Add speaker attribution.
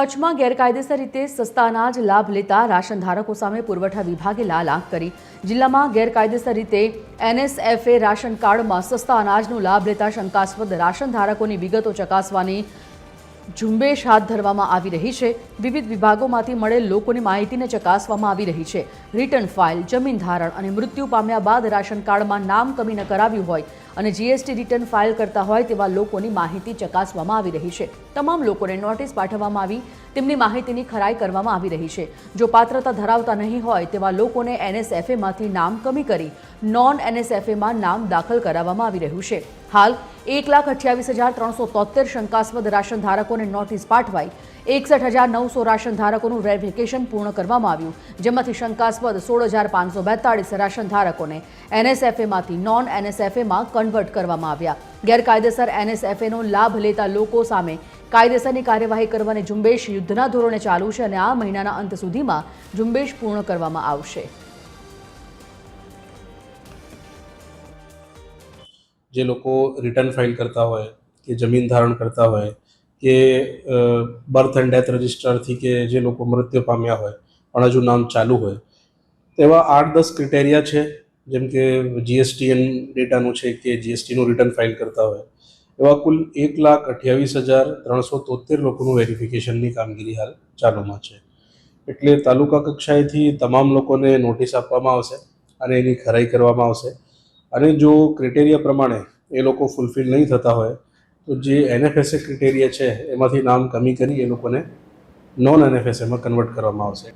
Speaker 1: કચ્છમાં ગેરકાયદેસર રીતે સસ્તા અનાજ લાભ લેતા રાશન ધારકો સામે પુરવઠા વિભાગે લાલ આંખ કરી. જિલ્લામાં ગેરકાયદેસર રીતે એનએસએફએ રાશન કાર્ડમાં સસ્તા અનાજનો લાભ લેતા શંકાસ્પદ રાશન ધારકોની વિગતો ચકાસવાની ઝુંબેશ હાથ ધરવામાં આવી રહી છે. વિવિધ વિભાગોમાંથી મળેલ લોકોની માહિતીને ચકાસવામાં આવી રહી છે. રિટર્ન ફાઇલ, જમીન ધારણ અને મૃત્યુ પામ્યા બાદ રાશન કાર્ડમાં નામ કમી ન કરાવ્યું હોય અને જીએસટી રિટર્ન ફાઇલ કરતા હોય તેવા લોકોની માહિતી ચકાસવામાં આવી રહી છે. તમામ લોકોને નોટિસ પાઠવવામાં આવી, તેમની માહિતીની ખરાઈ કરવામાં આવી રહી છે. જો પાત્રતા ધરાવતા નહીં હોય તેવા લોકોને એનએસએફએમાંથી નામ કમી કરી નોન એનએસએફએમાં નામ દાખલ કરાવવામાં આવી રહ્યું છે. હાલ એક લાખ અઠ્યાવીસ હજાર ત્રણસો તોતેર શંકાસ્પદ રાશન ધારકોને નોટિસ પાઠવાઈ. એકસઠ હજાર નવસો રાશન ધારકોનું વેરિફિકેશન પૂર્ણ કરવામાં આવ્યું. જેમાંથી શંકાસ્પદ સોળ હજાર પાંચસો બેતાળીસ રાશન ધારકોને એનએસએફએમાંથી નોન એનએસએફએમાં કન્વર્ટ કરવામાં આવ્યા. ગેરકાયદેસર એનએસએફએનો લાભ લેતા લોકો સામે કાયદેસરની કાર્યવાહી કરવાની ઝુંબેશ યુદ્ધના ધોરણે ચાલુ છે અને આ મહિનાના અંત સુધીમાં ઝુંબેશ પૂર્ણ કરવામાં આવશે.
Speaker 2: જે લોકો રિટર્ન ફાઇલ કરતા હોય, કે જમીન ધારણ કરતા હોય, કે બર્થ એન્ડ ડેથ રજિસ્ટરથી કે જે લોકો મૃત્યુ પામ્યા હોય, પણ હજુ નામ ચાલુ હોય. તેવા આઠ દસ ક્રિટેરિયા છે, જેમ કે જીએસટીએન ડેટાનું છે કે જીએસટીનું રિટર્ન ફાઇલ કરતા હોય. એવા કુલ એક લાખ અઠ્યાવીસ હજાર ત્રણસો તોતેર લોકોનું વેરિફિકેશનની કામગીરી હાલ ચાલુમાં છે. એટલે તાલુકા કક્ષાએથી તમામ લોકોને નોટિસ આપવામાં આવશે અને એની ખરાઈ કરવામાં આવશે. અને જો ક્રિટેરિયા પ્રમાણે એ લોકો ફૂલફિલ નહીં થતા હોય, તો જે એનએફએસએ ક્રિટેરિયા છે, એમાંથી નામ કમી કરી એ લોકોને નોન એનએફએસએમાં કન્વર્ટ કરવામાં આવશે.